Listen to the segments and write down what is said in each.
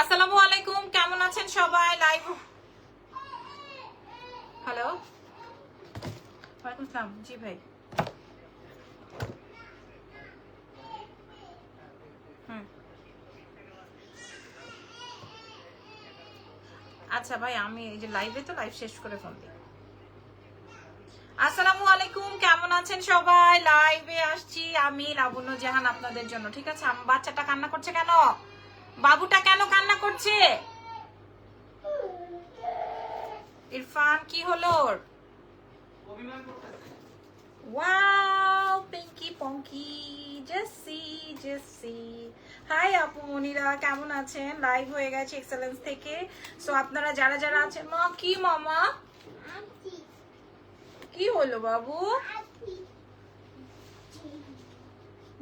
আসসালামু আলাইকুম, কেমন আছেন সবাই? লাইভ হ্যালো ওয়ালাইকুম জি ভাই। আচ্ছা ভাই, আমি এই যে লাইভে তো লাইভ শেষ করে ফোন দিই। আসসালামু আলাইকুম, কেমন আছেন সবাই? লাইভে আসছি আমি, লাবণ্য জাহান আপনাদের জন্য। ঠিক আছে বাচ্চাটা কান্না করছে কেন? বাবুটা কেন কান্না করছে? ইরফান কি হলো ওর? Wow Pinky Ponky Jessy Jessy hi আপু মনিরা কেমন আছেন? লাইভ হয়ে গেছে এক্সেলেন্স থেকে। সো আপনারা যারা যারা আছেন মা কি মামা? কি হলো বাবু?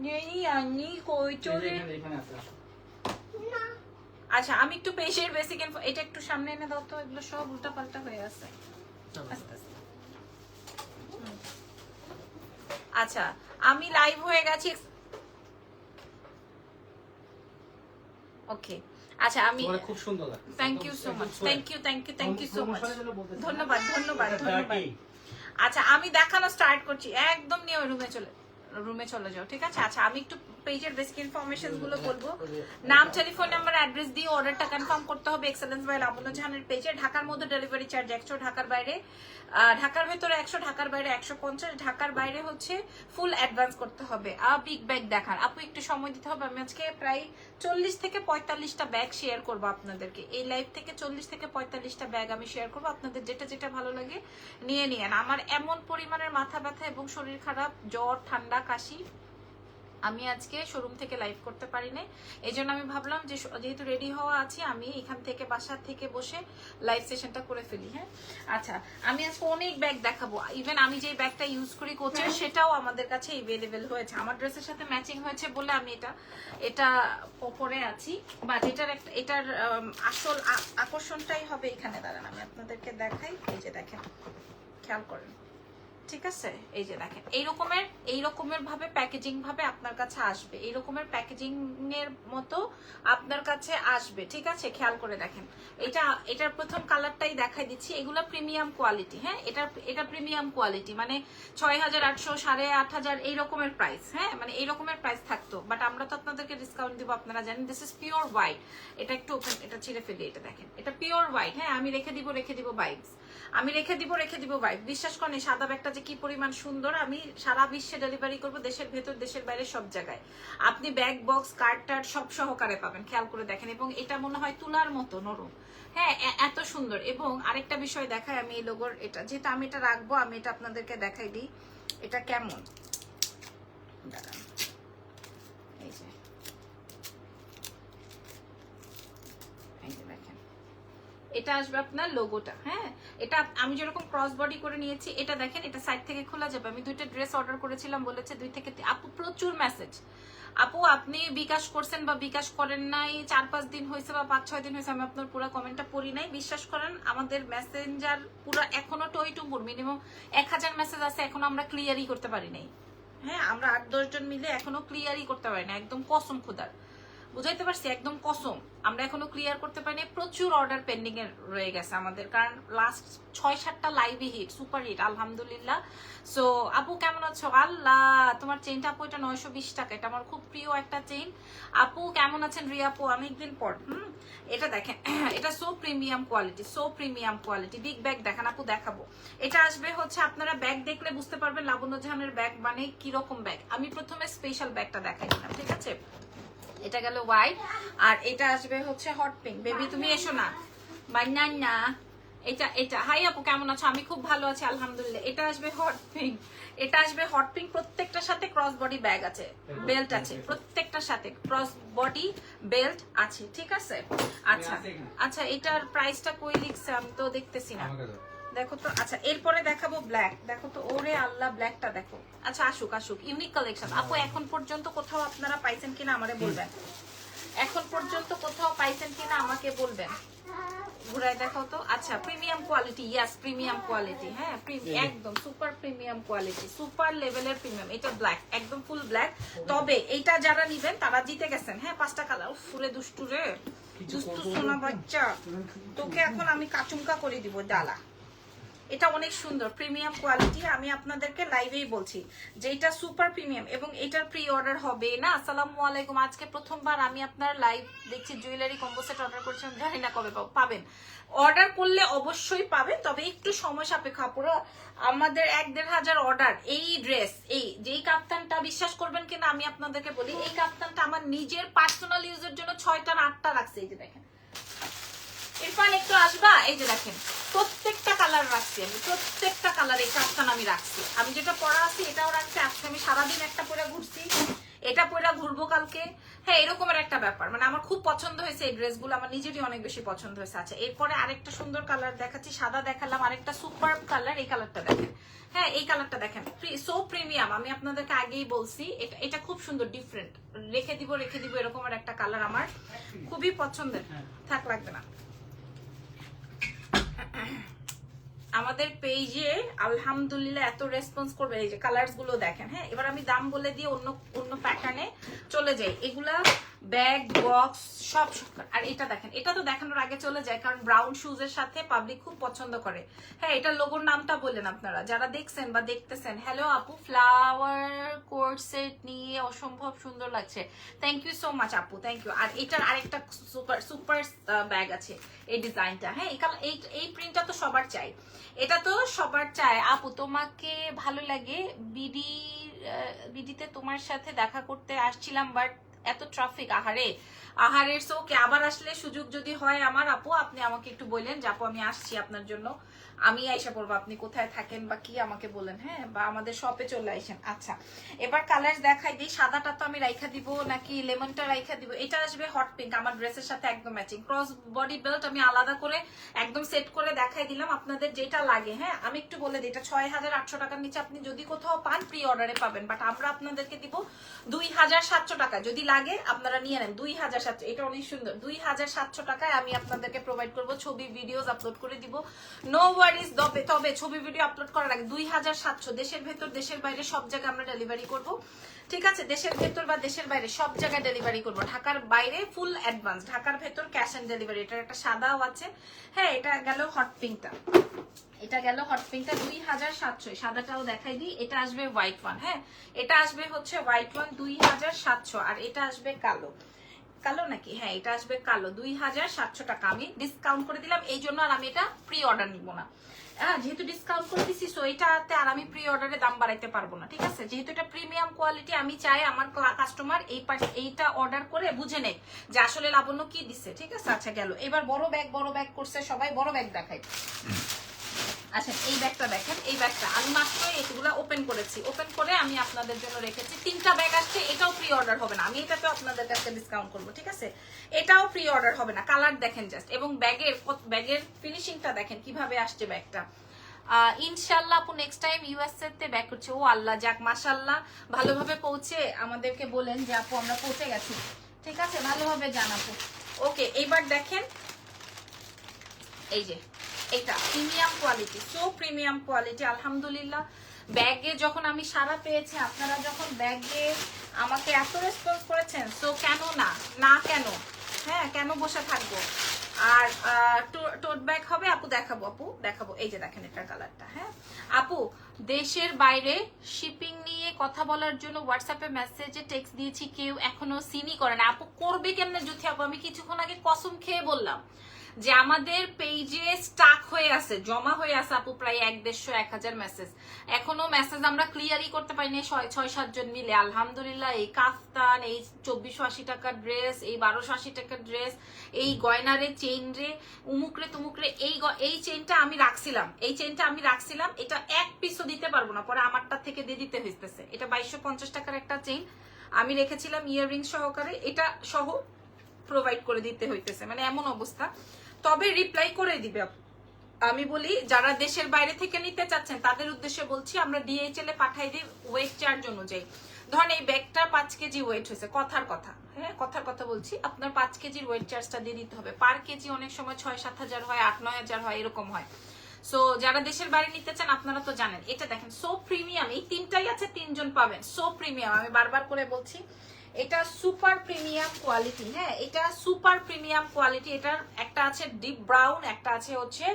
নেই আনি কই চলে আচ্ছা আমি একটু পেশের বেসিক এটা একটু সামনে এনে দাও তো এগুলো সব উল্টা পাল্টা হয়ে আছে। আস্তে আস্তে। আচ্ছা আমি লাইভ হয়ে গেছি ওকে আচ্ছা আমি তোমার খুব সুন্দর thank you so much thank you thank you thank you so much. ধন্যবাদ ধন্যবাদ ধন্যবাদ। আচ্ছা আমি দেখানো স্টার্ট করছি একদম নিয়ে রুমে চলে রুমে চলে যাও ঠিক আছে? আচ্ছা আমি একটু পেজের বেসিক ইনফরমেশনগুলো বলব। নাম টেলিফোন নাম্বার অ্যাড্রেস দিয়ে অর্ডারটা কনফার্ম করতে হবে এক্সেলেন্স বাই লাবণ্য জাহানের পেজে ঢাকার মধ্যে ডেলিভারি চার্জ একশো ঢাকার বাইরে। ঢাকার ভেতরে একশো ঢাকার বাইরে একশো পঞ্চাশ, ঢাকার বাইরে হচ্ছে ফুল অ্যাডভান্স করতে হবে। আর বিগ ব্যাগ দেখান আপু, একটু সময় দিতে হবে। আমি আজকে প্রায় চল্লিশ থেকে পঁয়তাল্লিশটা ব্যাগ শেয়ার করব আপনাদেরকে। এই লাইভ থেকে চল্লিশ থেকে পঁয়তাল্লিশটা ব্যাগ আমি শেয়ার করব। আপনাদের যেটা যেটা ভালো লাগে, নিয়ে নিয়েন। আমার এমন পরিমাণের মাথা ব্যথা এবং শরীর খারাপ, জ্বর, ঠান্ডা, কাশি আমি আজকে শোরুম থেকে লাইভ করতে পারি নাই এই জন্য আমি ভাবলাম যে যেহেতু রেডি হওয়া আছি আমি এখান থেকে বাসার থেকে বসে লাইভ সেশনটা করে ফেলি হ্যাঁ? আচ্ছা আমি আজকে অনেক ব্যাগ দেখাবো। ইভেন আমি যে ব্যাগটা ইউজ করি কোচের সেটাও আমাদের কাছে এভেলেবেল হয়েছে। আমার ড্রেসের সাথে ম্যাচিং হয়েছে বলে আমি এটা এটা পরে আছি। বাট এটার একটা এটার আসল আকর্ষণটাই হবে এখানে। দাঁড়ান আমি আপনাদেরকে দেখাই। এই যে দেখেন খেয়াল করেন। ঠিক আছে? এই যে দেখেন, এই রকমের এই রকমের ভাবে প্যাকেজিং ভাবে আপনার কাছে আসবে। এই রকমের প্যাকেজিং এর মতো আপনার কাছে আসবে, ঠিক আছে? খেয়াল করে দেখেন। এটা, এটার প্রথম কালারটাই দেখাই দিচ্ছি। এগুলো প্রিমিয়াম কোয়ালিটি হ্যাঁ? এটা এটা প্রিমিয়াম কোয়ালিটি মানে ছয় হাজার আটশো, সাড়ে আট হাজার, এই রকমের প্রাইস হ্যাঁ? মানে এই রকমের প্রাইস থাকতো। বাট আমরা তো আপনাদেরকে ডিসকাউন্ট দিব, আপনারা জানেন দিস ইজ পিওর হোয়াইট এটা একটু ওপেন এটা ছিঁড়ে ফেলি, এটা দেখেন। এটা পিওর হোয়াইট হ্যাঁ? আমি রেখে দিব রেখে দিব বাইবস আমি রেখে দিব রেখে দিব ভাই বিশ্বাস করেন সাদা ব্যাগটা যে কি পরিমাণ সুন্দর, আমি সারা বিশ্বে ডেলিভারি করব দেশের ভেতর, দেশের বাইরে সব জায়গায়। আপনি ব্যাগ বক্স কার্ড টার্ড সব সহকারে পাবেন, খেয়াল করে দেখেন। এবং এটা মনে হয় তুলার মতো, নরম। হ্যাঁ এত সুন্দর। এবং আরেকটা বিষয় দেখায় আমি এই লোগোর এটা। যেহেতু আমি এটা রাখব, আমি এটা আপনাদেরকে দেখাই দিই। এটা কেমন? দাঁড়ান এই যে এই যে দেখেন এটা আসবে আপনার লোগোটা হ্যাঁ? এটা আমি যেরকম ক্রস বডি করে নিয়েছি, এটা দেখেন, এটা সাইড থেকে খোলা যাবে। আমি দুইটা ড্রেস অর্ডার করেছিলাম, বলেছে দুই থেকে আপু, প্রচুর মেসেজ আপু, আপনি বিকাশ করছেন বা বিকাশ করেন নাই, চার পাঁচ দিন হয়েছে বা পাঁচ ছয় দিন হয়েছে, আমি আপনার পুরো কমেন্টটা পড়ি নাই। বিশ্বাস করেন, আমাদের মেসেঞ্জার পুরো এখনও টই টুম্বুর মিনিমাম এক হাজার মেসেজ আছে, এখনও আমরা ক্লিয়ারই করতে পারি নাই। হ্যাঁ আমরা আট দশ জন মিলে এখনও ক্লিয়ারই করতে পারি না একদম কসম খুদার। বুঝাইতে পারছি, একদম কসম। আমরা এখনও ক্লিয়ার করতে পারিনি, প্রচুর অর্ডার পেন্ডিং এর রয়ে গেছে আমাদের, কারণ লাস্ট ছয়, সাতটা লাইভই হিট সুপার হিট আলহামদুলিল্লাহ। সো আপু, কেমন আছো? আল্লাহ, তোমার চেইনটা আপু, এটা নয়শো বিশ টাকা, এটা আমার খুব প্রিয় একটা চেইন আপু, কেমন আছেন রিয়া আপু? অনেকদিন পর, হুম? এটা দেখেন, এটা so premium quality so premium quality big bag দেখান আপু, দেখাবো। এটা আসবে হচ্ছে আপনারা ব্যাগ দেখলে বুঝতে পারবেন লাবণ্য জাহানের ব্যাগ মানে কীরকম ব্যাগ আমি প্রথমে স্পেশাল ব্যাগটা দেখাই দিলাম, ঠিক আছে? এটা গেল হোয়াইট আর এটা আসবে হচ্ছে হট পিঙ্ক বেবি তুমি এসো না। বান্যান্না এটা এটা। হাই আপু কেমন আছো? আমি খুব ভালো আছি আলহামদুলিল্লাহ। এটা আসবে হট পিঙ্ক এটা আসবে হট পিঙ্ক প্রত্যেকটার সাথে ক্রস বডি ব্যাগ আছে। বেল্ট আছে। প্রত্যেকটার সাথে ক্রস বডি বেল্ট আছে। ঠিক আছে? আচ্ছা। আচ্ছা এটার প্রাইসটা কই লিখছে আমি তো দেখতেছি না। দেখো তো আচ্ছা এরপরে দেখাবো ব্ল্যাক দেখো তো ওরে আল্লাহ ব্ল্যাকটা দেখো। আচ্ছা আসুক আসুক ইউনিক কালেকশন আপু এখন পর্যন্ত কোথাও আপনারা পাইছেন কিনা আমারে বলবেন? এখন পর্যন্ত কোথাও পাইছেন কিনা আমাকে বলবেন? ঘুরাই দেখাও তো। আচ্ছা premium quality yes premium quality হ্যাঁ একদম সুপার প্রিমিয়াম কোয়ালিটি সুপার লেভেলের প্রিমিয়াম এটা ব্ল্যাক একদম ফুল ব্ল্যাক তবে এইটা যারা নিবেন তারা জিতে গেছেন। হ্যাঁ পাঁচটা কালার ফুলে দুষ্টু রে। কিছু সোনা বাচ্চা। তোকে এখন আমি কাচুমকা করে দিব ডালা এটা অনেক সুন্দর প্রিমিয়াম কোয়ালিটি আমি আপনাদেরকে লাইভেই বলছি। যে এটা সুপার প্রিমিয়াম এবং এটার প্রি অর্ডার হবে না? আসসালামু আলাইকুম, আজকে প্রথমবার আমি আপনার লাইভ দেখছি জুয়েলারি কম্বো সেট অর্ডার করছি, আমি জানি না কবে পাবেন। অর্ডার করলে অবশ্যই পাবেন, তবে একটু সময় সাপেক্ষ। পুরো আমাদের এক দেড় হাজার অর্ডার এই ড্রেস এই, যেই কাপ্তানটা বিশ্বাস করবেন কিনা আমি আপনাদেরকে বলি, এই কাপ্তানটা আমার নিজের পার্সোনাল ইউজের জন্য ছয়টা আটটা রাখছে, এই যে দেখেন। ইরফান একটু আসবা, এই যে দেখেন, প্রত্যেকটা কালার রাখছি আমি, প্রত্যেকটা কালার এই কাপ্তান আমি রাখছি। আমি যেটা পরা আছি, এটাও রাখছি, আজকে আমি সারাদিন একটা পরে ঘুরছি, এটা পরে ঘুরবো কালকে। হ্যাঁ এরকমের একটা ব্যাপার মানে আমার খুব পছন্দ হয়েছে এই ড্রেসগুলো আমার নিজেরই অনেক বেশি পছন্দ হয়েছে। আচ্ছা এরপরে আরেকটা সুন্দর কালার দেখাচ্ছি, সাদা দেখালাম, আরেকটা সুপার কালার এই কালারটা দেখেন। হ্যাঁ এই কালারটা দেখেন সো প্রিমিয়াম আমি আপনাদেরকে আগেই বলছি, এটা এটা খুব সুন্দর ডিফারেন্ট রেখে দিব রেখে দিব, এরকমের একটা কালার আমার। খুবই পছন্দের, থাক, লাগবে না। আমাদের পেজে আলহামদুলিল্লাহ এত রেসপন্স করবে এই যে কালার্সগুলো দেখেন হ্যাঁ? এবার আমি দাম বলে দিয়ে অন্য অন্য প্যাটার্নে চলে যাই। এগুলা ব্যাগ, বক্স, সব আর এটা দেখেন, এটা তো দেখানোর আগে চলে যায়, কারণ ব্রাউন শুজ এর সাথে পাবলিক খুব পছন্দ করে। হ্যাঁ এটা লোগোর নামটা বললেন আপনারা। যারা দেখছেন বা দেখতেছেন হ্যালো আপু ফ্লাওয়ার কোর্ট সেট নিয়ে অসম্ভব সুন্দর লাগছে। থ্যাংক ইউ সো মাচ আপু থ্যাংক ইউ আর এটার আরেকটা সুপার সুপার ব্যাগ আছে, এই ডিজাইনটা হ্যাঁ এই এই প্রিন্টটা তো সবার চাই। এটা তো সবার চাই। আপু, তোমাকে ভালো লাগে। বিডি বিডিতে তোমার সাথে দেখা করতে আসছিলাম বাট এত ট্রাফিক আহারে। আহারের সো আবার আসলে সুযোগ যদি হয় আমার, আপু, আপনি আমাকে একটু বললেন যে, আপু, আমি আসছি আপনার জন্য। আমি আইসা পড়ব, আপনি কোথায় থাকেন বা কি আমাকে বলেন হ্যাঁ? বা আমাদের শপে চলে আসেন। আচ্ছা এবার কালার দেখাই দিই। সাদাটা তো আমি রাইখা দিব, নাকি লেমনটা রাইখা দিব? এটা আসবে হট পিঙ্ক আমার ড্রেসের সাথে একদম ম্যাচিং ক্রস বডি বেল্ট আমি আলাদা করে একদম সেট করে দেখাই দিলাম, আপনাদের যেটা লাগে হ্যাঁ? আমি একটু বলে দিই, এটা ছয় হাজার আটশো টাকার নিচে আপনি যদি কোথাও পান প্রি অর্ডারে পাবেন। বাট আমরা আপনাদেরকে দিব দুই হাজার সাতশো টাকা। যদি লাগে, আপনারা নিয়ে নেন। দুই হাজার সাতশো, এটা অনেক সুন্দর। দুই হাজার সাতশো টাকায় আমি আপনাদেরকে প্রোভাইড করব, ছবি ভিডিওস আপলোড করে দিব। নো ওয়ারিস তবে তবে ছবি ভিডিও আপলোড করার আগে দুই হাজার সাতশো, দেশের ভেতর, দেশের বাইরে সব জায়গায় আমরা ডেলিভারি করব। ঠিক আছে? দেশের ভেতর বা দেশের বাইরে সব জায়গায় ডেলিভারি করব। ঢাকার বাইরে ফুল অ্যাডভান্স ঢাকার ভেতর ক্যাশ অন ডেলিভারি এটার একটা সাদাও আছে। হ্যাঁ এটা গেল হট পিঙ্কটা এটা গেল হট পিঙ্কটা দুই হাজার সাতশো। সাদাটাও দেখাই দিই। এটা আসবে হোয়াইট ওয়ান হ্যাঁ? এটা আসবে হচ্ছে হোয়াইট ওয়ান দুই হাজার সাতশো। আর এটা আসবে কালো। কালো নাকি? হ্যাঁ এটা আসবে কালো। দুই হাজার সাতশো টাকা। আমি ডিসকাউন্ট করে দিলাম, এই জন্য আর আমি এটা প্রি অর্ডার নিব না। হ্যাঁ যেহেতু ডিসকাউন্ট করে দিছি সো এটাতে আর আমি প্রি অর্ডারে দাম বাড়াইতে পারব না, ঠিক আছে? যেহেতু এটা প্রিমিয়াম কোয়ালিটি আমি চাই আমার কাস্টমার এই এইটা অর্ডার করে বুঝে নেক যে আসলে লাবণ্য কি দিছে, ঠিক আছে? আচ্ছা গেল। এবার বড় ব্যাগ বড় ব্যাগ করছে সবাই, বড় ব্যাগ দেখাই। আচ্ছা এই ব্যাগটা দেখেন, এই ব্যাগটা। আমি মাত্র এগুলা ওপেন করেছি। ওপেন করে আমি আপনাদের জন্য রেখেছি। তিনটা ব্যাগ আসছে, এটাও প্রি অর্ডার হবে না। আমি এটাতেও আপনাদের কাছে ডিসকাউন্ট করব, ঠিক আছে? এটাও প্রি অর্ডার হবে না। কালার দেখেন জাস্ট এবং ব্যাগের ব্যাগের ফিনিশিংটা দেখেন, কীভাবে আসছে ব্যাগটা। ইনশাল্লাহ আপু নেক্সট টাইম ইউএসএ তে ব্যাক করছে ও আল্লাহ যাক মাশাল্লাহ ভালোভাবে পৌঁছে আমাদেরকে বলেন যে, আপু, আমরা পৌঁছে গেছি। ঠিক আছে? ভালোভাবে জানাব ওকে এইবার দেখেন। এই যে এটা premium quality so premium quality আলহামদুলিল্লাহ। ব্যাগে যখন আমি সারা পেয়েছি, আপনারা যখন ব্যাগে আমাকে এত রেসপন্স করেছেন সো কেন না? না কেন? হ্যাঁ কেন বসে থাকব? আর টোট ব্যাগ হবে, আপু দেখাবো আপু দেখাবো। এই যে দেখেন এটার কালারটা হ্যাঁ। আপু, দেশের বাইরে শিপিং নিয়ে কথা বলার জন্য হোয়াটসঅ্যাপে মেসেজে টেক্সট দিয়েছি, কেউ এখনও সিনই করে না। আপু, করবে কেমনে জুথি আপু? আমি কিছুক্ষণ আগে কসম খেয়ে বললাম। যে আমাদের পেজে স্টাক হয়ে আছে, জমা হয়ে আছে আপু প্রায় এক দেড়শো, এক হাজার মেসেজ এখনও মেসেজ আমরা ক্লিয়ারই করতে পারিনি, ছয় সাতজন মিলে। আলহামদুলিল্লাহ, এই কাফতান, এই চব্বিশশো আশি টাকার ড্রেস এই বারোশো আশি টাকার ড্রেস এই গয়নারে চেইন রে উমুকরে, তুমুকরে, এই এই চেইনটা আমি রাখছিলাম। এই চেইনটা আমি রাখছিলাম, এটা এক পিসও দিতে পারব না, পরে আমারটা থেকে দিয়ে দিতে হইতেছে। এটা বাইশশো পঞ্চাশ টাকার একটা চেইন আমি রেখেছিলাম ইয়াররিং সহকারে, এটা সহ প্রোভাইড করে দিতে হইতেছে। মানে এমন অবস্থা। তবে রিপ্লাই করে দিবে। আমি বলি, যারা দেশের বাইরে থেকে নিতে চাচ্ছেন, তাদের উদ্দেশ্যে বলছি, আমরা ডিএইচএল এ পাঠাই দিই ওয়েট চার্জ অনুযায়ী। ধরেন এই ব্যাগটা পাঁচ কেজি ওয়েট হয়েছে, কথার কথা। হ্যাঁ কথার কথা বলছি, আপনার পাঁচ কেজির ওয়েট চার্জটা দিয়ে দিতে হবে। পার কেজি অনেক সময় ছয়, সাত হাজার হয়, আট, নয় হাজার হয়, এরকম হয়। সো যারা দেশের বাইরে নিতে চান, আপনারা তো জানেন, এটা দেখেন সো প্রিমিয়াম এই তিনটাই আছে, তিনজন পাবেন সো প্রিমিয়াম আমি বারবার করে বলছি এটা সুপার প্রিমিয়াম কোয়ালিটি হ্যাঁ এটা সুপার প্রিমিয়াম কোয়ালিটি, এটার একটা আছে ডিপ ব্রাউন, একটা আছে হচ্ছে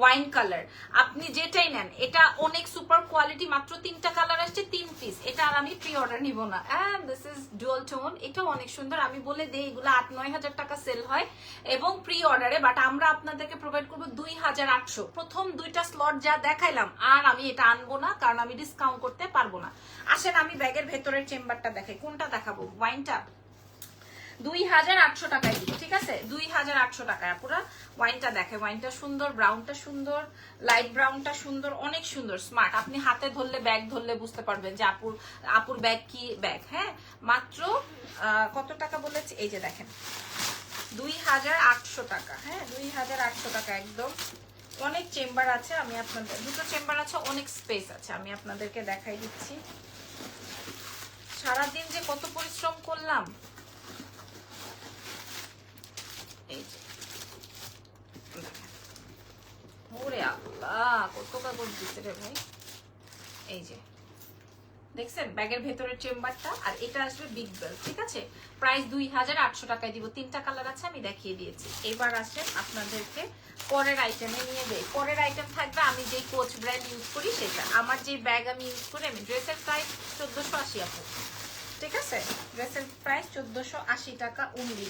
ওয়াইন কালার। আপনি যেটাই নেন, এটা অনেক সুপার কোয়ালিটি, মাত্র তিনটা কালার আসছে, তিন পিস এটা আর আমি প্রি অর্ডার নিব না। And this is dual tone এটাও অনেক সুন্দর। আমি বলে দিই, এগুলো আট, নয় হাজার টাকা সেল হয় এবং প্রি অর্ডারে বাট আমরা আপনাদেরকে প্রোভাইড করব দুই হাজার আটশো। প্রথম দুইটা স্লট যা দেখাইলাম, আর আমি এটা আনব না, কারণ আমি ডিসকাউন্ট করতে পারব না। আসেন, আমি ব্যাগের ভেতরের চেম্বারটা দেখাই, কোনটা দেখাবো? ওয়াইনটা দুই হাজার আটশো টাকায় দিব, ঠিক আছে? দুই হাজার আটশো টাকায় পুরো ওয়াইনটা দেখে। ওয়াইনটা সুন্দর ব্রাউনটা সুন্দর লাইট ব্রাউনটা সুন্দর, অনেক সুন্দর স্মার্ট আপনি হাতে ধরলে ব্যাগ ধরলে বুঝতে পারবেন যে আপুর আপুর ব্যাগ কি ব্যাগ হ্যাঁ? মাত্র কত টাকা বলেছে? এই যে দেখেন। দুই হাজার আটশো টাকা হ্যাঁ? দুই হাজার আটশো টাকা একদম। অনেক চেম্বার আছে, আমি আপনাদের দুটো চেম্বার আছে, অনেক স্পেস আছে, আমি আপনাদেরকে দেখাই দিচ্ছি। সারাদিন যে কত পরিশ্রম করলাম। এই যে। ওরে আল্লাহ, কত কাগজ দিতে রে ভাই। এই যে। দেখছেন? ব্যাগের ভেতরের চেম্বারটা, আর এটা আসবে বিগ বেল ঠিক আছে? প্রাইস দুই হাজার আটশো টাকায় দিব। তিনটা কালার আছে, আমি দেখিয়ে দিয়েছি। এবার আসেন আপনাদেরকে পরের আইটেমে নিয়ে দেই পরের আইটেম থাকবে, আমি যেই কোচ ব্র্যান্ড ইউজ করি সেটা। আমার যে ব্যাগ আমি ইউজ করি, আমি ড্রেসের প্রাইস চোদ্দোশো আশি আপু ঠিক আছে? ড্রেসের প্রাইস চোদ্দোশো আশি টাকা উনলি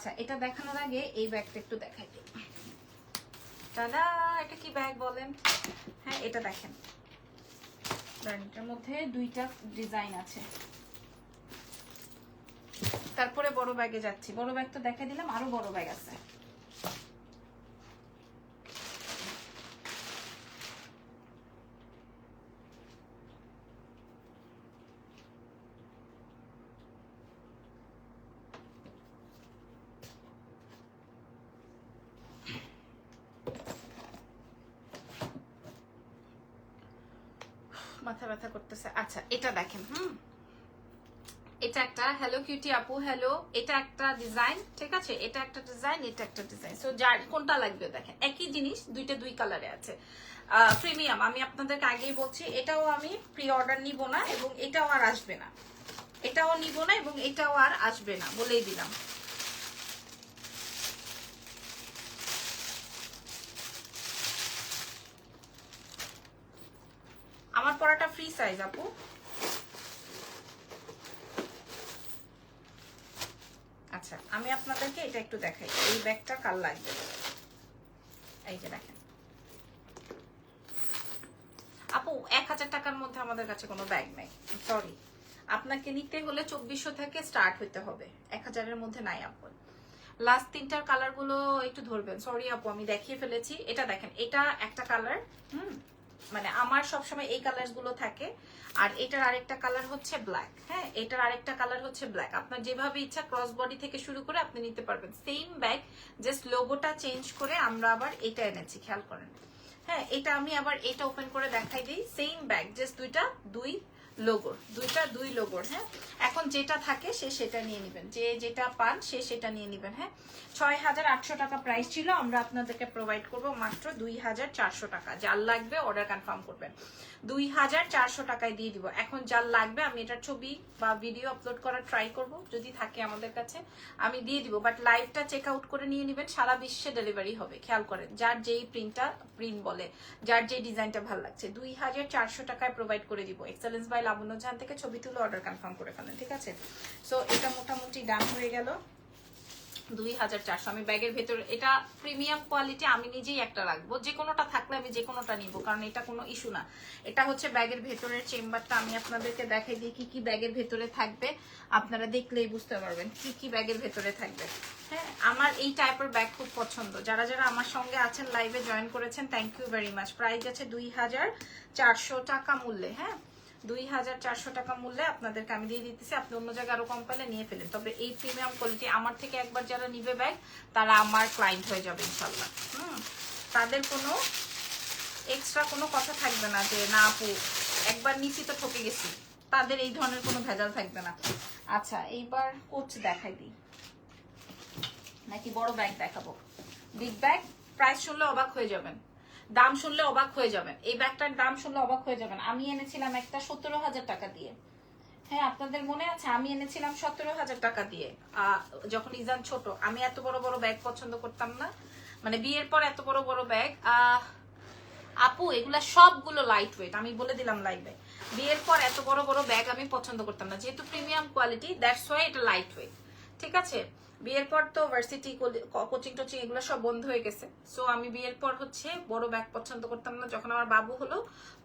আচ্ছা এটা দেখানোর আগে এই ব্যাগটা একটু দেখাই দিই। দাদা এটা কি ব্যাগ বলেন? হ্যাঁ এটা দেখেন। এটার মধ্যে দুইটা ডিজাইন আছে। তারপরে বড় ব্যাগে যাচ্ছি। বড় ব্যাগ তো দেখে দিলাম, আরও বড় ব্যাগ আছে। মাথা ব্যথা করতেছে। আচ্ছা এটা দেখেন, হুম। এটা একটা হ্যালো কিউটি আপু হ্যালো এটা একটা ডিজাইন ঠিক আছে? এটা একটা ডিজাইন এটা একটা ডিজাইন সো যার কোনটা লাগবে দেখেন, একই জিনিস, দুইটা দুই কালারে আছে। প্রিমিয়াম আমি আপনাদেরকে আগেই বলছি, এটাও আমি প্রি অর্ডার নিব না, এবং এটাও আর আসবে না। এটাও নিব না, এবং এটাও আর আসবে না, বলেই দিলাম আমার পরাটা ফ্রি সাইজ আপু আচ্ছা আমি আপনাদেরকে এটা একটু দেখাই। এই ব্যাগটা কাল লাগবে? এই যে দেখেন। আপু, এক হাজার টাকার মধ্যে আমাদের কাছে কোনো ব্যাগ নেই। সরি আপনাকে নিতে হলে চব্বিশশো থেকে স্টার্ট হতে হবে। এক হাজারের মধ্যে নাই আপু। লাস্ট তিনটার কালারগুলো একটু ধরবেন। সরি আপু, আমি দেখিয়ে ফেলেছি। এটা দেখেন, এটা একটা কালার হুম? মানে আমার সবসময় এই কালারগুলো থাকে। আর এটার আরেকটা কালার হচ্ছে ব্ল্যাক হ্যাঁ এটার আরেকটা কালার হচ্ছে ব্ল্যাক আপনার যেভাবে ইচ্ছা ক্রস বডি থেকে শুরু করে আপনি নিতে পারবেন। সেম ব্যাগ জাস্ট লোগোটা চেঞ্জ করে আমরা আবার এটা এনেছি, খেয়াল করেন। হ্যাঁ এটা আমি আবার এটা ওপেন করে দেখাই দিই। সেম ব্যাগ জাস্ট দুইটা, দুই লোগোর, দুইটা দুই লোগোর হ্যাঁ? এখন যেটা থাকে সে সেটা নিয়ে নেবেন। যে যেটা পান সে সেটা নিয়ে নেবেন হ্যাঁ? ছয় হাজার আটশো টাকা প্রাইস ছিল, আমরা আপনাদেরকে প্রোভাইড করব মাত্র দুই হাজার চারশো টাকা। যার লাগবে অর্ডার কনফার্ম করবেন। দুই হাজার চারশো টাকায় দিয়ে দিব। এখন যার লাগবে, আমি এটার ছবি বা ভিডিও আপলোড করার ট্রাই করব, যদি থাকে আমাদের কাছে, আমি দিয়ে দিব। বাট লাইভটা চেক আউট করে নিয়ে নেবেন, সারা বিশ্বে ডেলিভারি হবে, খেয়াল করেন। যার যেই প্রিন্টটা প্রিন্ট বলে, যার যে ডিজাইনটা ভালো লাগছে দুই হাজার চারশো টাকায় প্রোভাইড করে দিব। এক্সেলেন্স বাই লাবণ্য জান থেকে ছবি তুলে অর্ডার কনফার্ম করে ফেলেন, ঠিক আছে? সো এটা মোটামুটি ডান হয়ে গেল। দুই হাজার চারশো। আমি ব্যাগের ভেতরে, এটা প্রিমিয়াম কোয়ালিটি আমি নিজেই একটা রাখব। যে কোনোটা থাকলে আমি যে কোনোটা নিব, কারণ এটা কোনো ইস্যু না। এটা হচ্ছে ব্যাগের ভেতরের চেম্বারটা। আমি আপনাদেরকে দেখাই দিই কি কি ব্যাগের ভেতরে থাকবে। আপনারা দেখলেই বুঝতে পারবেন কি কি ব্যাগের ভেতরে থাকবে। হ্যাঁ আমার এই টাইপের ব্যাগ খুব পছন্দ। যারা যারা আমার সঙ্গে আছেন লাইভে জয়েন করেছেন thank you very much price আছে দুই হাজার চারশো টাকা মূল্যে হ্যাঁ? দুই হাজার চারশো টাকা মূল্যে আপনাদেরকে আমি দিয়ে দিতেছি। আপনি অন্য জায়গায় আরও কম পেলে নিয়ে ফেলেন। তবে এই প্রিমিয়াম কোয়ালিটি আমার থেকে একবার যারা নিবে ব্যাগ তারা আমার ক্লায়েন্ট হয়ে যাবে ইনশাল্লাহ হুম, তাদের কোনো এক্সট্রা কোনো কথা থাকবে না যে, না আপু, একবার নিচি তো ঠকে গেছি। তাদের এই ধরনের কোনো ভেজাল থাকবে না। আচ্ছা এইবার কোচ দেখাই দিই। নাকি বড় ব্যাগ দেখাবো। বিগ ব্যাগ প্রাইস শুনলে অবাক হয়ে যাবেন। দাম শুনলে অবাক হয়ে যাবেন। এই ব্যাগটার দাম শুনলে অবাক হয়ে যাবেন। আমি এনেছিলাম একটা সতেরো হাজার টাকা দিয়ে। হ্যাঁ আপনাদের মনে আছে? আমি এনেছিলাম সতেরো হাজার টাকা দিয়ে। যখন ইজান ছোট, আমি এত বড় বড় ব্যাগ পছন্দ করতাম না। মানে বিয়ের পর এত বড় বড় ব্যাগ। আপু, এগুলা সবগুলো লাইট ওয়েট আমি বলে দিলাম লাইভে বিয়ের পর এত বড় বড় ব্যাগ আমি পছন্দ করতাম না। যেহেতু প্রিমিয়াম কোয়ালিটি দ্যাটস ওয়াই এটা লাইট ওয়েট ঠিক আছে? বিয়ের পর তো ভার্সিটি কোচিং টোচিং এগুলো সব বন্ধ হয়ে গেছে। সো আমি বিয়ের পর হচ্ছে বড় ব্যাগ পছন্দ করতাম না। যখন আমার বাবু হলো,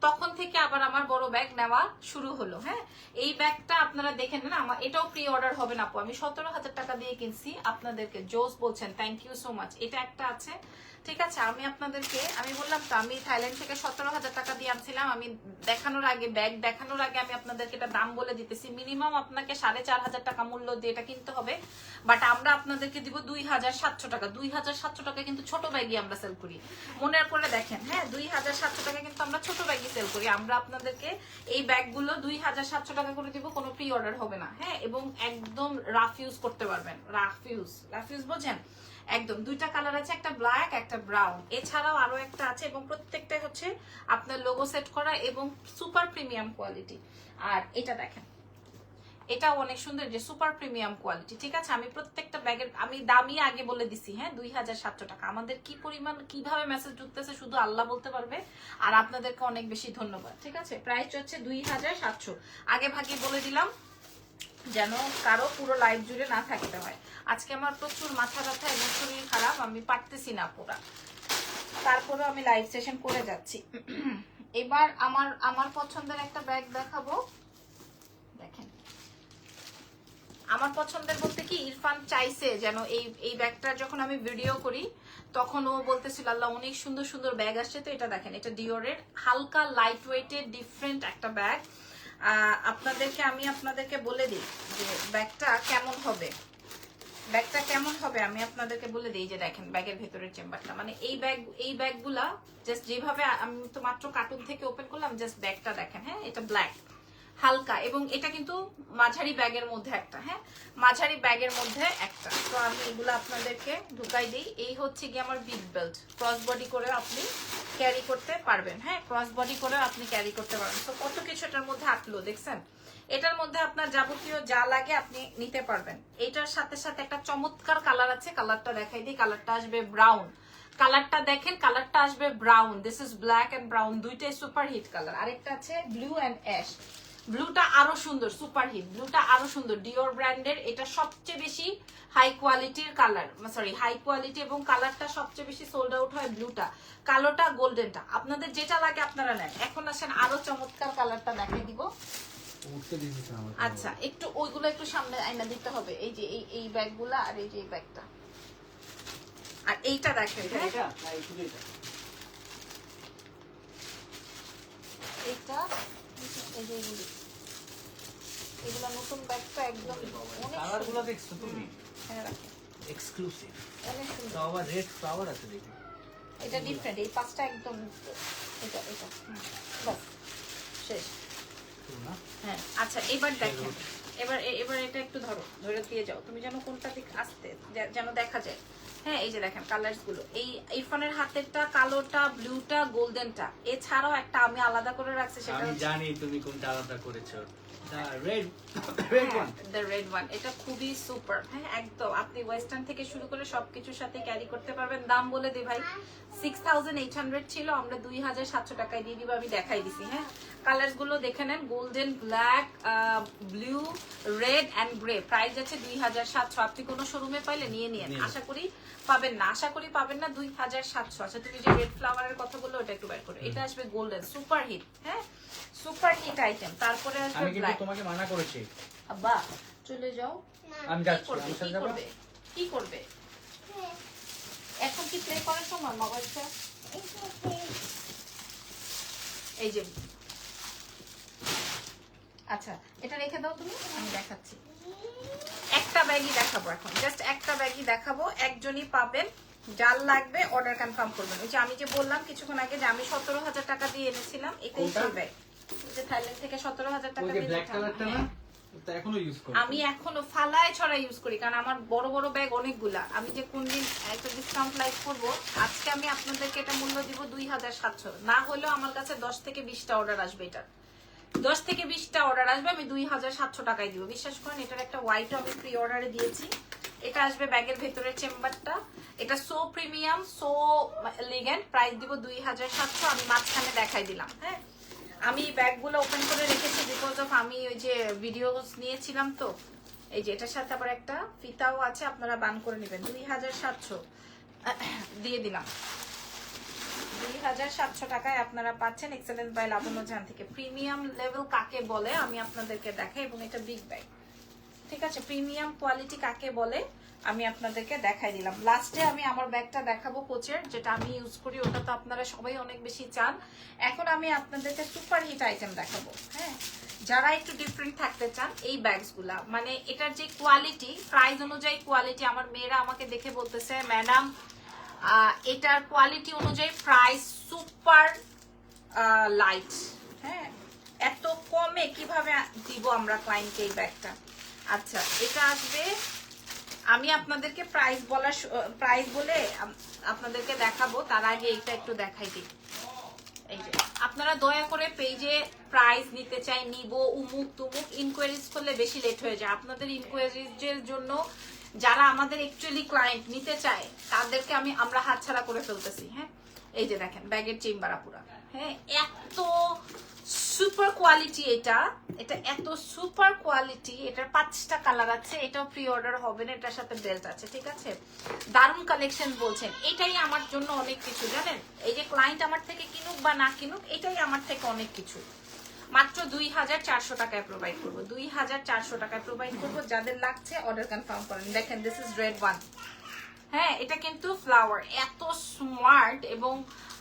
তখন থেকে আবার আমার বড় ব্যাগ নেওয়া শুরু হলো হ্যাঁ? এই ব্যাগটা আপনারা দেখেন না আমার, এটাও প্রি অর্ডার হবে না আপু। আমি সতেরো হাজার টাকা দিয়ে কিনছি। আপনাদেরকে, জোস বলছেন থ্যাংক ইউ সো মাচ এটা একটা আছে। ঠিক আছে, আমি আপনাদেরকে, আমি বললাম তো, আমি থাইল্যান্ড থেকে সতেরো হাজার টাকা দিয়ে আনছিলাম, আমি দেখানোর আগে, ব্যাগ দেখানোর আগে আমি আপনাদেরকে এটা দাম বলে দিতেছি। মিনিমাম আপনাকে সাড়ে চার হাজার টাকা মূল্য দিয়ে এটা কিনতে হবে, বাট আমরা আপনাদেরকে দিব দুই হাজার সাতশো টাকা। দুই হাজার সাতশো টাকা কিন্তু ছোট ব্যাগই আমরা সেল করি। মনে করে দেখেন হ্যাঁ দুই হাজার সাতশো টাকা কিন্তু আমরা ছোট ব্যাগই সেল করি। আমরা আপনাদেরকে এই ব্যাগগুলো দুই হাজার সাতশো টাকা করে দিব, কোনো প্রি অর্ডার হবে না। হ্যাঁ এবং একদম রাফ ইউজ করতে পারবেন। রাফ ইউজ রাফ ইউজ বোঝেন? একদম, দুইটা কালার আছে, একটা ব্ল্যাক একটা ব্রাউন এছাড়াও আরও একটা আছে এবং প্রত্যেকটা হচ্ছে আপনার লোগো সেট করা এবং সুপার প্রিমিয়াম কোয়ালিটি আর এটা দেখেন এটা অনেক সুন্দর যে সুপার প্রিমিয়াম কোয়ালিটি ঠিক আছে? আমি প্রত্যেকটা ব্যাগের, আমি দামি আগে বলে দিছি হ্যাঁ? দুই হাজার সাতশো টাকা। আমাদের কি পরিমাণ, কীভাবে মেসেজ ঢুকতেছে শুধু আল্লাহ বলতে পারবে, আর আপনাদেরকে অনেক বেশি ধন্যবাদ, ঠিক আছে? প্রাইস হচ্ছে দুই হাজার সাতশো। আগে ভাগে বলে দিলাম যেন কারও পুরো লাইফ জুড়ে না থাকতে হয়। আজকে আমার প্রচুর মাথা ব্যথা এবং শরীর খারাপ, আমি পারতেছি না পুরা। তারপরে আমি লাইভ সেশন করে যাচ্ছি। এবার আমার আমার পছন্দের একটা ব্যাগ দেখাবো। দেখেন। আমার পছন্দের বলতে কি, ইরফান চাইছে যেন এই এই ব্যাগটা যখন আমি ভিডিও করি, তখন ও বলতেছিল, আল্লাহ, অনেক সুন্দর সুন্দর ব্যাগ আসছে। তো এটা দেখেন, এটা ডিওরের হালকা লাইট ওয়েটের ডিফারেন্ট একটা ব্যাগ আপনাদেরকে, আমি আপনাদেরকে বলে দিই যে ব্যাগটা কেমন হবে। ব্যাগটা কেমন হবে আমি আপনাদেরকে বলে দিই যে দেখেন ব্যাগের ভেতরের চেম্বারটা। মানে এই ব্যাগ, এই ব্যাগগুলা জাস্ট যেভাবে আমি তো মাত্র কার্টুন থেকে ওপেন করলাম জাস্ট ব্যাগটা দেখেন হ্যাঁ? এটা ব্ল্যাক হালকা এবং এটা কিন্তু মাঝারি ব্যাগের মধ্যে একটা হ্যাঁ? মাঝারি ব্যাগের মধ্যে একটা। তো আমি এগুলো আপনাদেরকে ঢুকাই দিই। এই হচ্ছে গিয়ে আমার বিগ বেল্ট ক্রস বডি করে আপনি ক্যারি করতে পারবেন হ্যাঁ? ক্রস বডি করে আপনি ক্যারি করতে পারবেন। তো কত কিছু এটার মধ্যে আটলো দেখছেন? এটার মধ্যে আপনার যাবতীয় যা লাগে আপনি নিতে পারবেন। এটার সাথে সাথে একটা চমৎকার কালার আছে। কালারটা দেখাই দিই। কালারটা আসবে ব্রাউন কালারটা দেখেন কালারটা আসবে brown this is black and brown দুইটাই সুপার হিট কালার আরেকটা আছে ব্লু এন্ড অ্যাশ ব্লুটা আরও সুন্দর সুপার হিট। ব্লুটা আরও সুন্দর ডিওর ব্র্যান্ডের। এটা সবচেয়ে বেশি হাই কোয়ালিটির কালার সরি হাই কোয়ালিটি এবং কালারটা সবচেয়ে বেশি সোল্ড আউট হয় ব্লুটা। কালোটা গোল্ডেনটা। আপনাদের যেটা লাগে আপনারা নেন। এখন আসেন আরও চমৎকার কালারটা দেখাই দিব। আচ্ছা একটু ওইগুলো একটু সামনে আইনা দিতে হবে। এই যে এই এই ব্যাগগুলা আর এই যে এই ব্যাগটা। আর এইটা দেখেন এটা হ্যাঁ? এইটা এই যে এইগুলি এগুলো নতুন ব্যাগটা একদম অনেক কালার দেখছ তুমি? হ্যাঁ, রাখেন। এক্সক্লুসিভ অনেক সুন্দর। আবার রেড ফ্লাওয়ার আছে দেখি। এটা ডিফারেন্ট এই পাঁচটা একদম এটা এটা। বাস শেষ। হ্যাঁ আচ্ছা এবার দেখেন। এবার এবার এটা একটু ধরো ধরে দিয়ে যাও। তুমি যেন কোনটা দিক আসতে যেন দেখা যায়। হ্যাঁ এই যে দেখেন কালারগুলো। এই ইরফানের হাতেরটা কালোটা ব্লুটা গোল্ডেনটা এছাড়াও একটা আমি আলাদা করে রাখছি সেটা আমি জানি তুমি কোনটা আলাদা করেছ। Red red one the red one এটা খুবই সুপার হ্যাঁ একদম। আপনি ওয়েস্টার্ন থেকে শুরু করে সবকিছুর সাথে ক্যারি করতে পারবেন। দাম বলে দিই ভাই। সিক্স থাউজেন্ড এইট হান্ড্রেড ছিল আমরা দুই হাজার সাতশো টাকায় দিয়ে দিব আমি দেখাই দিছি হ্যাঁ? কালার্স দেখে নেন golden black blue red and grey price আছে দুই হাজার সাতশো। আপনি কোনো শোরুমে পাইলে নিয়ে নিন নিন। আশা করি পাবেন না। আশা করি পাবেন না দুই হাজার সাতশো। আচ্ছা তুমি যে রেড ফ্লাওয়ারের কথা বলল ওটা একটু বের করো। এটা আসবে গোল্ডেন সুপার হিট হ্যাঁ? সুপার হিট আইটেম তারপরে আসবে ব্ল্যাক তোমাকে মানা করেছি। আব্বা চলে যাও। আমি যাচ্ছি আমার কি সাথে যাব? করবে? কি করবে? এখন কি প্লে করার সময় মোবাইলটা এই যে। আচ্ছা এটা রেখে দাও তুমি আমি দেখাচ্ছি। একটা ব্যাগই দেখাবো এখন। জাস্ট একটা ব্যাগই দেখাবো একজনই পাবেন যার লাগবে অর্ডার কনফার্ম করবেন। ওই যে আমি যে বললাম কিছুক্ষণ আগে যে আমি সতেরো হাজার টাকা দিয়ে এনেছিলাম এটাই? সেই ব্যাগ যে থাইল্যান্ড থেকে সতেরো হাজার টাকা হ্যাঁ। তা এখনও ইউজ করি আমি এখনও ফালায় ছড়া ইউজ করি কারণ আমার বড় বড় ব্যাগ অনেকগুলা। আমি যে কোন দিন একটা ডিসকাউন্ট লাইভ করব আজকে আমি আপনাদেরকে এটা মূল্য দিব দুই হাজার সাতশো। না হলেও আমার কাছে দশ থেকে বিশটা অর্ডার আসবে এটার। দশ থেকে বিশটা অর্ডার আসবে আমি দুই হাজার সাতশো টাকায় দিব। বিশ্বাস করেন এটার একটা হোয়াইটও আমি প্রি অর্ডারে দিয়েছি। এটা আসবে ব্যাগের ভেতরে চেম্বারটা। এটা so premium so elegant price দিব দুই হাজার সাতশো আমি মাঝখানে দেখাই দিলাম হ্যাঁ? আমি ব্যাগগুলো ওপেন করে রেখেছি বিকজ অফ আমি ওই যে ভিডিও নিয়েছিলাম তো। এই যে এটার সাথে আবার একটা ফিতাও আছে, আপনারা বান করে নেবেন। দুই হাজার সাতশো। দিয়ে দিলাম। দুই হাজার সাতশো টাকায় আপনারা পাচ্ছেন এক্সেলেন্স বাই লাবণ্য থেকে। প্রিমিয়াম লেভেল কাকে বলে আমি আপনাদেরকে দেখাই এবং এটা বিগ ব্যাগ ঠিক আছে? প্রিমিয়াম কোয়ালিটি কাকে বলে? আমি আপনাদেরকে দেখাই দিলাম। লাস্টে আমি আমার ব্যাগটা দেখাবো কোচের, যেটা আমি ইউজ করি, ওটা তো আপনারা সবাই অনেক বেশি চান। এখন আমি আপনাদেরকে সুপার হিট আইটেম দেখাবো হ্যাঁ? যারা একটু ডিফারেন্ট থাকতে চান, এই ব্যাগসগুলা মানে এটার যে কোয়ালিটি প্রাইস অনুযায়ী কোয়ালিটি আমার মেয়েরা আমাকে দেখে বলতেছে ম্যাডাম এটার কোয়ালিটি অনুযায়ী প্রাইস সুপার লাইট হ্যাঁ? এত কমে কীভাবে দিব আমরা ক্লায়েন্টকে এই ব্যাগটা? আচ্ছা এটা আসবে আমি আপনাদেরকে প্রাইস বলা প্রাইস বলে আপনাদেরকে দেখাবো, তার আগে এটা একটু দেখাই দিই। আপনারা দয়া করে পেজে প্রাইস নিতে চাই, নিব, উমুক তুমুক ইনকোয়ারিজ করলে বেশি লেট হয়ে যায়। আপনাদের ইনকোয়ারিজের জন্য যারা আমাদের অ্যাকচুয়ালি ক্লায়েন্ট নিতে চায়, তাদেরকে আমি আমরা হাতছাড়া করে ফেলতেছি হ্যাঁ? এই যে দেখেন ব্যাগের চেম্বারা পুরা হ্যাঁ এত সুপার কোয়ালিটি এটা। এটা এত সুপার কোয়ালিটি এটার পাঁচটা কালার আছে, এটাও প্রি অর্ডার হবে না, এটার সাথে বেল্ট আছে, ঠিক আছে? দারুণ কালেকশন বলছেন। এটাই আমার জন্য অনেক কিছু, জানেন? এই যে ক্লায়েন্ট আমার থেকে কিনুক বা না কিনুক, এটাই আমার থেকে অনেক কিছু। মাত্র দুই হাজার চারশো টাকায় প্রোভাইড করব। দুই হাজার চারশো টাকায় প্রোভাইড করব। যাদের লাগছে অর্ডার কনফার্ম করেন। দেখেন দিস ইজ রেড ওয়ান হ্যাঁ এটা কিন্তু ফ্লাওয়ার এত স্মার্ট এবং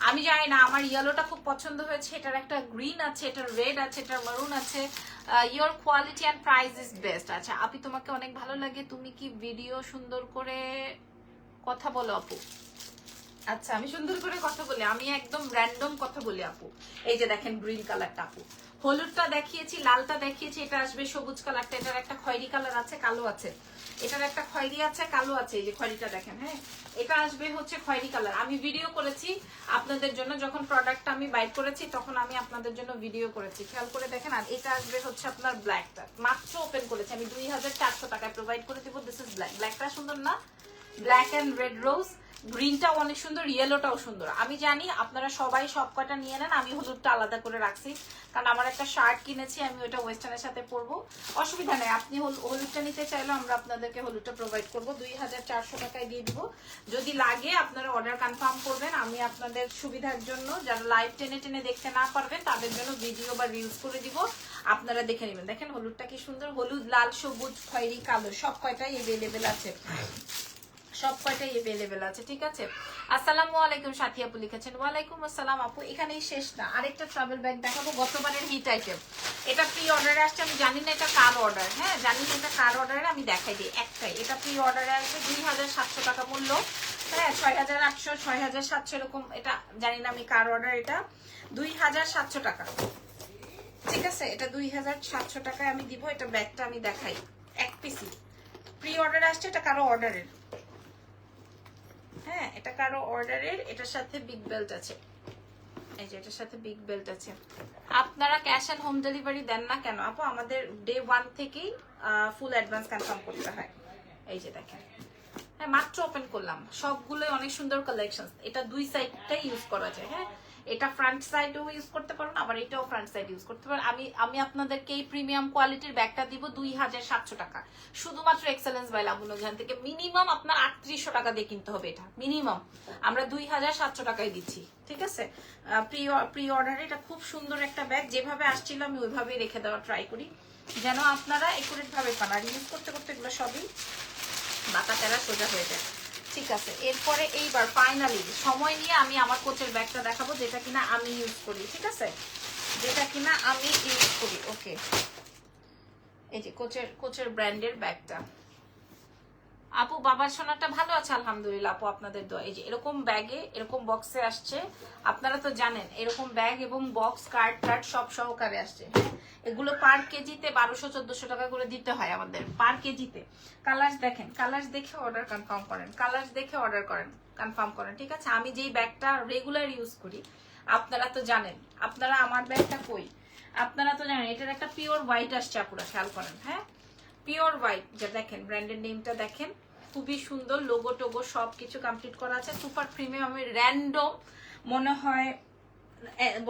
আমি জানি না, আমার ইয়েলোটা খুব পছন্দ হয়েছে, এটার একটা গ্রিন আছে, এটার রেড আছে, এটার মারুন আছে। Your quality and price is best আচ্ছা আপনি তোমাকে অনেক ভালো লাগে, তুমি কি ভিডিও সুন্দর করে কথা বলো আপু? আচ্ছা আমি সুন্দর করে কথা বলি, আমি একদম র্যান্ডম কথা বলি আপু। এই যে দেখেন গ্রিন কালারটা আপু। হলুদটা দেখিয়েছি, লালটা দেখিয়েছি, এটা আসবে সবুজ কালারটা এটার একটা খয়েরি কালার আছে, কালো আছে। এটার একটা খয়েরি আছে, কালো আছে, এই যে খয়েরিটা দেখেন হ্যাঁ? এটা আসবে হচ্ছে খয়েরি কালার আমি ভিডিও করেছি আপনাদের জন্য, যখন প্রোডাক্টটা আমি বাইর করেছি, তখন আমি আপনাদের জন্য ভিডিও করেছি। খেয়াল করে দেখেন, আর এটা আসবে হচ্ছে আপনার ব্ল্যাকটা মাত্র ওপেন করেছি, আমি দুই হাজার চারশো টাকায় প্রোভাইড করে দিব দিস ইজ ব্ল্যাক ব্ল্যাকটা সুন্দর না? ব্ল্যাক অ্যান্ড রেড রোজ গ্রিনটাও অনেক সুন্দর ইয়েলোটাও সুন্দর। আমি জানি আপনারা সবাই সব কটা নিয়ে নেন, আমি হলুদটা আলাদা করে রাখছি। কারণ আমার একটা শার্ট কিনেছি, আমি ওটা ওয়েস্টার্নের সাথে পরবো। অসুবিধা নেই, আপনি হল- হলুদটা নিতে চাইলেও আমরা আপনাদেরকে হলুদটা প্রোভাইড করব। দুই হাজার চারশো টাকায় দিয়ে দিব। যদি লাগে, আপনারা অর্ডার কনফার্ম করবেন। আমি আপনাদের সুবিধার জন্য, যারা লাইভ টেনে টেনে দেখতে না পারবেন, তাদের জন্য ভিডিও বা রিলস করে দিব। আপনারা দেখে নেবেন। দেখেন হলুদটা কি সুন্দর, হলুদ, লাল, সবুজ, খয়েরি, কালো সব কয়টাই এভেলেবেল আছে। সব কয়টাই এভেলেবেল আছে, ঠিক আছে? আসসালামু আলাইকুম, সাথী আপু লিখেছেন। ওয়ালাইকুম আসসালাম আপু, এখানেই শেষ না। আরেকটা ট্রাভেল ব্যাগ দেখাবো, গতবারের হিট আইটেম এটা প্রি অর্ডারে আসছে, আমি জানি না এটা কার অর্ডার হ্যাঁ জানি না এটা কার অর্ডারে আমি দেখাই দিই একটাই। এটা প্রি অর্ডারে আসবে দুই হাজার সাতশো টাকা মূল্য। হ্যাঁ ছয় হাজার আটশো, ছয় হাজার সাতশো এরকম, এটা জানি না আমি কার অর্ডার এটা। দুই হাজার সাতশো টাকা। ঠিক আছে? এটা দুই হাজার সাতশো টাকায় আমি দিব, এটা ব্যাগটা আমি দেখাই। এক পিসি প্রি অর্ডার আসছে, এটা কারও অর্ডারের হ্যাঁ এটা কারও অর্ডারের, এটার সাথে বিগ বেল্ট আছে। এই যে, এটার সাথে বিগ বেল্ট আছে। আপনারা ক্যাশ অ্যান্ড হোম ডেলিভারি দেন না কেন? আপু, আমাদের ডে ওয়ান থেকেই ফুল অ্যাডভান্স কনফার্ম করতে হয়। এই যে দেখেন। হ্যাঁ মাত্র ওপেন করলাম। সবগুলোই অনেক সুন্দর কালেকশন এটা দুই সাইডটাই ইউজ করা যায় হ্যাঁ? এটা ফ্রন্ট সাইডেও ইউজ করতে পারেন আবার এটাও ফ্রন্ট সাইড ইউজ করতে পারেন আমি আমি আপনাদেরকে এই প্রিমিয়াম কোয়ালিটির ব্যাগটা দিব দুই হাজার সাতশো টাকা। শুধুমাত্র এক্সেলেন্স বাই লাবুনজান থেকে মিনিমাম আপনার আটত্রিশশো টাকা দিয়ে কিনতে হবে এটা মিনিমাম আমরা দুই হাজার সাতশো টাকায় দিচ্ছি, ঠিক আছে? প্রি প্রি অর্ডারে এটা খুব সুন্দর একটা ব্যাগ যেভাবে আসছিল আমি ওইভাবেই রেখে দেওয়ার ট্রাই করি। যেন আপনারা একুরেট ভাবে পান আর ইউজ করতে করতে এগুলো সবই বাতা তেরা সোজা হয়ে যায়। ঠিক আছে, এরপরে এইবার ফাইনালি সময় নিয়ে আমি আমার কোচের ব্যাগটা দেখাবো, যেটা কিনা আমি ইউজ করি, ঠিক আছে? যেটা কিনা আমি ইউজ করি ওকে এই যে কোচের কোচের ব্র্যান্ডের ব্যাগটা। আপু, বাবার সোনাটা ভালো আছে, আলহামদুলিল্লাহ আপু, আপনাদের দোয়া। এই যে এরকম ব্যাগে, এরকম বক্সে আসছে, আপনারা তো জানেন, এরকম ব্যাগ এবং বক্স কার্ড টার্ড সব সহকারে আসছে? এগুলো পার কেজিতে বারোশো, চোদ্দশো টাকা করে দিতে হয় আমাদের পার কেজিতে। কালার্স দেখেন কালার্স দেখে অর্ডার কনফার্ম করেন কালার্স দেখে অর্ডার করেন কনফার্ম করেন, ঠিক আছে? আমি যেই ব্যাগটা রেগুলার ইউজ করি, আপনারা তো জানেন, আপনারা আমার ব্যাগটা কই? আপনারা তো জানেন, এটার একটা পিওর হোয়াইট আসছে আপুরা, খেয়াল করেন হ্যাঁ? পিওর হোয়াইট যা দেখেন ব্র্যান্ডের নেমটা দেখেন, খুবই সুন্দর লোগো টোগো সব কিছু কমপ্লিট করা আছে। সুপার প্রিমিয়াম আমি র্যান্ডম মনে হয়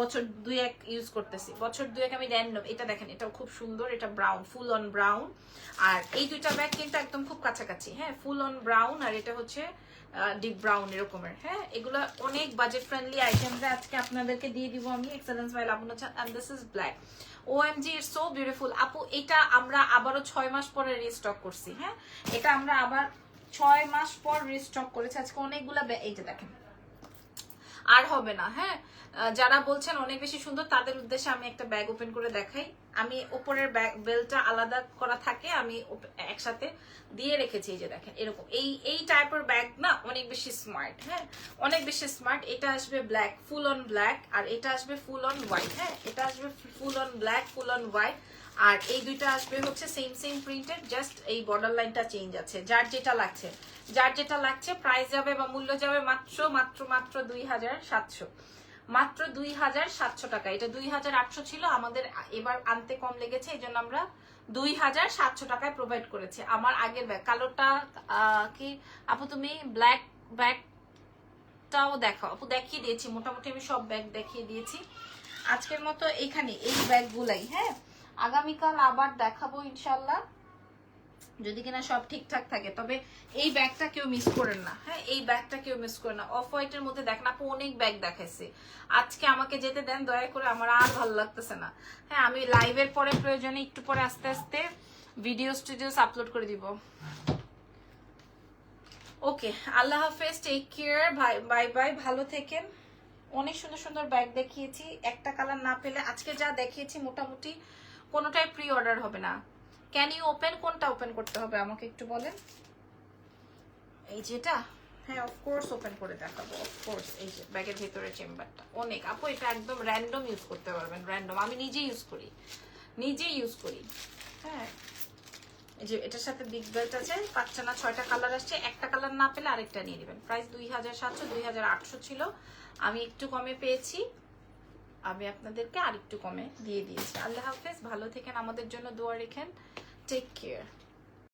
বছর দুই এক ইউজ করতেছি। বছর দুই এক আমি র্যান্ডম এটা দেখেন, এটাও খুব সুন্দর, এটা ব্রাউন ফুল অন ব্রাউন আর এই দুইটা ব্যাগ কিন্তু একদম খুব কাছাকাছি হ্যাঁ ফুল অন ব্রাউন আর এটা হচ্ছে ডিপ ব্রাউন এরকমের। হ্যাঁ এগুলো অনেক বাজেট ফ্রেন্ডলি আইটেমস আজকে আপনাদেরকে দিয়ে দিব আমি এক্সেলেন্স বাই লাবণা চান and this is black OMG it's so beautiful আপু, এটা আমরা আবারও ছয় মাস পরে রিস্টক করছি হ্যাঁ? এটা আমরা আবার ছয় মাস পর রিস্টক করেছি। আজকে অনেকগুলা এইটা দেখেন। আর হবে না হ্যাঁ? যারা বলছেন অনেক বেশি সুন্দর, তাদের উদ্দেশ্যে আমি একটা ব্যাগ ওপেন করে দেখাই। আমি ব্যাগ, বেলটা আলাদা করা থাকে, আমি একসাথে দিয়ে রেখেছি, এই যে দেখেন, এরকম। এই এই টাইপের ব্যাগ না অনেক বেশি স্মার্ট হ্যাঁ? অনেক বেশি স্মার্ট এটা আসবে ব্ল্যাক ফুল অন ব্ল্যাক আর এটা আসবে ফুল অন হোয়াইট হ্যাঁ? এটা আসবে full on black full on white আর এই দুইটা আসবে হচ্ছে সেম সেম প্রিন্টেড জাস্ট এই বর্ডার লাইনটা চেঞ্জ আছে, যার যেটা লাগছে। যার যেটা লাগছে প্রাইস যাবে বা মূল্য যাবে মাত্র মাত্র মাত্র দুই হাজার সাতশো। মাত্র দুই হাজার সাতশো টাকা। এটা দুই হাজার আটশো ছিল, আমাদের এবার আনতে কম লেগেছে, এই জন্য আমরা দুই হাজার সাতশো টাকায় প্রোভাইড করেছে। আমার আগের ব্যাগ, কালোটা কি, আপু তুমি ব্ল্যাক ব্যাগটাও দেখাও। আপু দেখিয়ে দিয়েছি, মোটামুটি আমি সব ব্যাগ দেখিয়ে দিয়েছি। আজকের মতো এখানে এই ব্যাগগুলাই হ্যাঁ? আগামীকাল আবার দেখাবো ইনশাল্লাহ যদি কিনা সব ঠিকঠাক থাকে, তবে এই ব্যাগটা কেউ মিস করেন না। হ্যাঁ এই ব্যাগটা কেউ মিস করেন না। অফ হোয়াইটের মধ্যে দেখেন আপু অনেক ব্যাগ দেখাইছে। আজকে আমাকে যেতে দেন, দয়া করে আমার আর ভালো লাগতেছে না। হ্যাঁ আমি লাইভের পরে প্রয়োজনে একটু পরে আস্তে আস্তে ভিডিও স্টুডিওস আপলোড করে দিব। ওকে আল্লাহ হাফেজ take care bye bye bye ভালো থেকেন। অনেক সুন্দর সুন্দর ব্যাগ দেখিয়েছি। একটা কালার না পেলে আজকে যা দেখিয়েছি মোটামুটি কোনোটাই প্রি অর্ডার হবে না। ক্যান ইউ ওপেন কোনটা ওপেন করতে হবে? আমাকে একটু বলেন। এই যেটা? হ্যাঁ অফকোর্স ওপেন করে দেখাবো। অফকোর্স এই যে ব্যাগের ভিতরে চেম্বারটা অনেক। আপু, এটা একদম র্যান্ডম ইউজ করতে পারবেন। র্যান্ডম আমি নিজে ইউজ করি। নিজে ইউজ করি। হ্যাঁ। এই যে এটার সাথে বিগ বেল্ট আছে, পাঁচটা না ছয়টা কালার আসছে। একটা কালার না পেলে আরেকটা নিয়ে নেবেন। প্রাইস দুই হাজার সাতশো, দুই হাজার আটশো ছিল। আমি একটু কমে পেয়েছি। আমি আপনাদেরকে আরেকটু কমে দিয়ে দিয়েছি। আল্লাহ হাফেজ, ভালো থেকেন, আমাদের জন্য দোয়া রেখেন। Take care